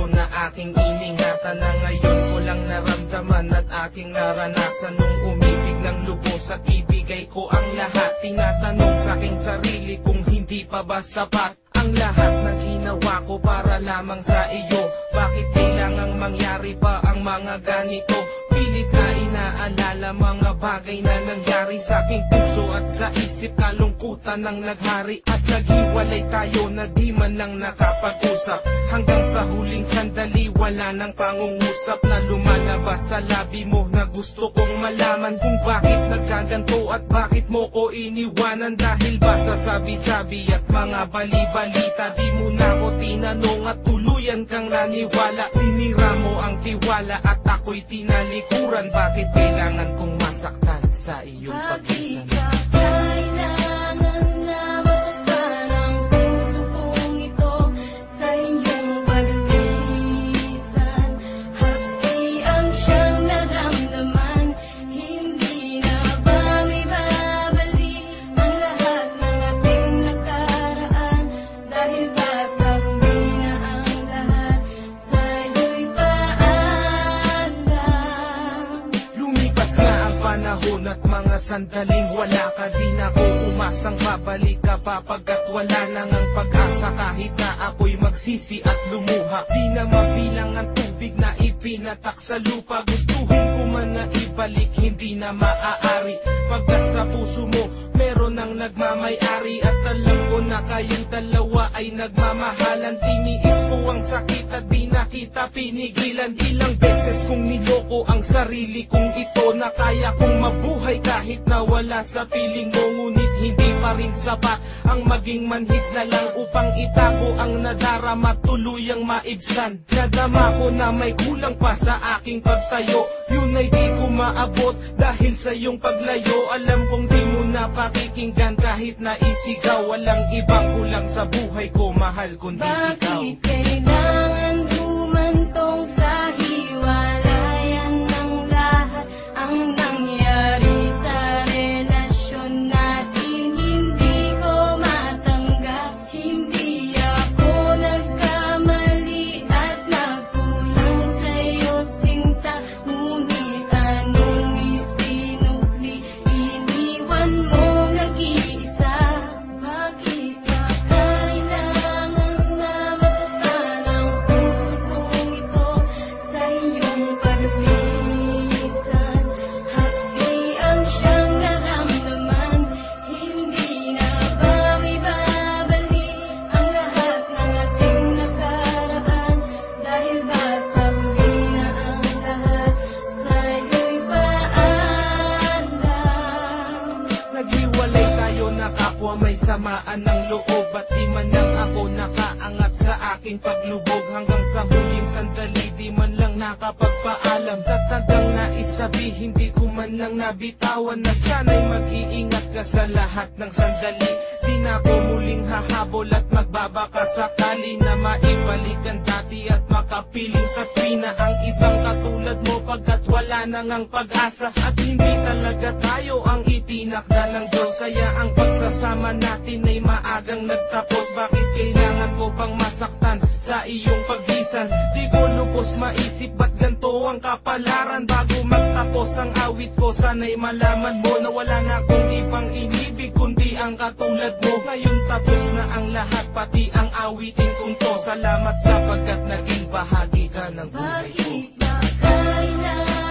mundo na aking iningatan na ngayon ko lang naramdaman at aking naranasan nung umibig ng lubos at ibigay ko ang lahat tinatanong sa aking sarili kung hindi pa ba sapat ang lahat ng ginawa ko para lamang sa iyo Bakit kailangang mangyari pa ang mga ganito? Pilit na inaalala mga bagay na nangyari sa aking puso at sa isip Kalungkutan ng naghari at naging naghiwalay tayo na di man lang nakapag-usap. Hanggang sa huling sandali wala nang pangungusap Na lumalabas sa labi mo na gusto kong malaman Kung bakit nagkaganto at bakit mo ko iniwanan. Dahil ba sa sabi-sabi at mga bali-balita Di mo na ko tinanong at tuluyan kang naniwala. Sinira mo ang tiwala at ako'y tinalikuran. Bakit kailangan kong masaktan sa iyong pagisan? At mga sandaling wala ka Di na ko umasang babalik ka pa Pagkat wala nang ang pag-asa. Kahit na ako'y magsisi at lumuha Di na mabilang ang tubig na ipinatak sa lupa. Gustuhin ko man na ibalik Hindi na maaari. Pagkat sa puso mo meron ang nagmamayari. At alam ko na kayong dalawa ay nagmamahalan. Tiniis di nakita pinigilan Ilang beses kong niloko ang sarili kong ito Na kaya kong mabuhay kahit na wala sa piling mo. Ngunit hindi pa rin sapat ang maging manhid na lang Upang itago ang nadarama. Tuluyang maibsan. Nadama ko na may kulang pa sa aking pagtayo. Yun ay di ko maabot dahil sa iyong paglayo. Alam kong di mo na pakikinggan kahit na isigaw Walang ibang kulang sa buhay ko mahal kundi ikaw. Bakit kapwa may samaan ng loob At di man lang ako nakaangat sa aking paglubog. Hanggang sa huling sandali di man lang nakapagpaalam. Tatagang naisabi hindi ko man lang nabitawan Na sana'y mag-iingat ka sa lahat ng sandali Na ako muling hahabol at magbabaka. Sakali Na maibalik ang dati at makapiling sa tuwina Ang isang katulad mo pagkat wala nang ang pag-asa. At hindi talaga tayo ang itinakda ng Diyos. Kaya ang pagsasama natin ay maagang nagtapos. Bakit kailangan ko pang masaktan sa iyong pagisan Di ko lubos maisip ba't ganito ang kapalaran. Bago magtapos ang awit ko sana'y malaman mo Na wala na akong ibang inibig kundi ang katulad mo. Ngayon tapos na ang lahat pati ang awitin kong to. Salamat sapagkat naging bahagi ka ng buhay ko. Bakit ba kailangan